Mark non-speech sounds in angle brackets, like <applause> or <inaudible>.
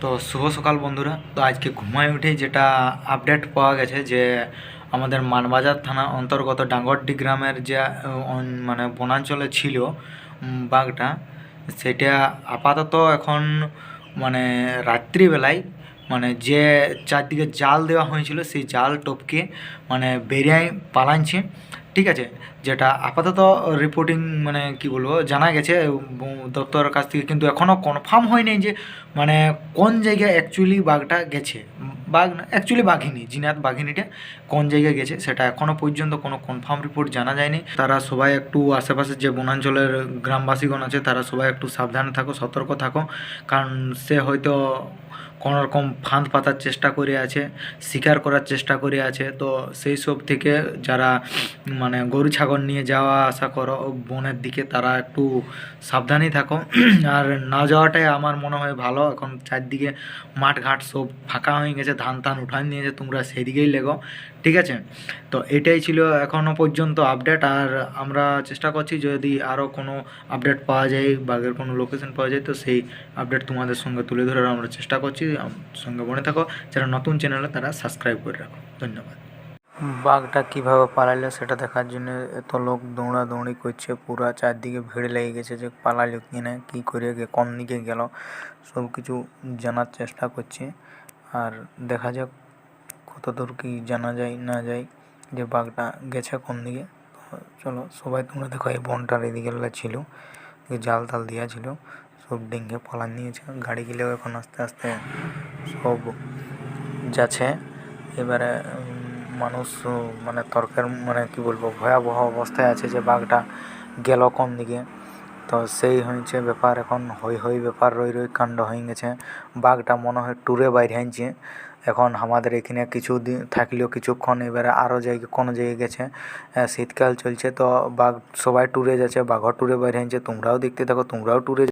তো শুভ সকাল বন্ধুরা। তো আজকে ঘুমায় উঠে যেটা আপডেট পাওয়া গেছে যে আমাদের মানবাজার থানা অন্তর্গত ডাঙ্গরডি গ্রামের যে মানে বনাঞ্চলে ছিল বাঘটা, সেটা আপাতত এখন মানে রাত্রিবেলায় মানে যে চারদিকে জাল দেওয়া হয়েছিল, সেই জাল টপকে মানে বেরিয়ে পালাচ্ছে ঠিক আছে, যেটা আপাতত রিপোর্টিং মানে কি বলব, জানা গেছে দপ্তরের কাছ থেকে, কিন্তু এখনও কনফার্ম হয়নি যে মানে কোন জায়গায় অ্যাকচুয়ালি বাঘটা গেছে। বাঘ না অ্যাকচুয়ালি বাঘিনী, জিনাত বাঘিনীটা কোন জায়গায় গেছে সেটা এখনও পর্যন্ত কোনো কনফার্ম রিপোর্ট জানা যায়নি। তারা সবাই একটু আশেপাশের যে বনাঞ্চলের গ্রামবাসীগণ আছে, তারা সবাই একটু সাবধানে থাকো, সতর্ক থাকো, কারণ সে হয়তো কোনো রকম ফাঁদ পাতার চেষ্টা করে আছে, শিকার করার চেষ্টা করে আছে। তো সেই সব থেকে যারা মানে গরু, ছাগল নিয়ে যাওয়া আসা করো বনের দিকে তারা একটু সাবধানেই থাকো। <clears throat> আর না যাওয়াটাই আমার মনে হয় ভালো। এখন চারদিকে মাঠ ঘাট সব ফাঁকা হয়ে গেছে, ধান টান উঠান নিয়েছে তোমরা সেদিকেই লেগো। ঠিক আছে? তো এটাই ছিল এখনও পর্যন্ত আপডেট আর আমরা চেষ্টা করছি যদি আরও কোনো আপডেট পাওয়া যায়, বাঘের কোনো লোকেশন পাওয়া যায়, তো সেই আপডেট তোমাদের সঙ্গে তুলে ধরার আমরা চেষ্টা করছি। সঙ্গে মনে থাকো। যারা নতুন চ্যানেলে তারা সাবস্ক্রাইব করে রাখো। ধন্যবাদ। বাঘটা কীভাবে পালালো সেটা দেখার জন্য এত লোক দৌড়াদৌড়ি করছে, পুরা চারদিকে ভিড় লেগে গেছে যে পালালো কি না, কী করে কোন দিকে গেল? সব কিছু জানার চেষ্টা করছে। আর দেখা যাক কত দূর কি জানা যায়, না যায়, যে বাঘটা গেছে কোন দিকে। চলো, সবাই তোমরা দেখো, এই বনটার এদিকে ছিল, জাল তাল দেওয়া ছিল। সব ডেঙ্গে পালান নিয়েছে। গাড়িগুলোও এখন আস্তে আস্তে সব যাচ্ছে। এবারে মানুষ মানে তর্কের মানে কি বলব, ভয়াবহ অবস্থায় আছে যে বাঘটা গেল কোন দিকে। তো সেই হয়েছে ব্যাপার। এখন হই হই ব্যাপার, রই রই কাণ্ড হয়ে গেছে। বাঘটা মনে হয় ট্যুরে বাইরে আনছে। এখন আমাদের এখানে কিছু দিন থাকলেও কিছুক্ষণ এবারে আরও জায়গায় কোনো জায়গায় গেছে? শীতকাল চলছে তো বাঘ সবাই ট্যুরে যাচ্ছে, বাঘও ট্যুরে বাইরে আনছে। তোমরাও দেখতে থাকো, তোমরাও ট্যুরে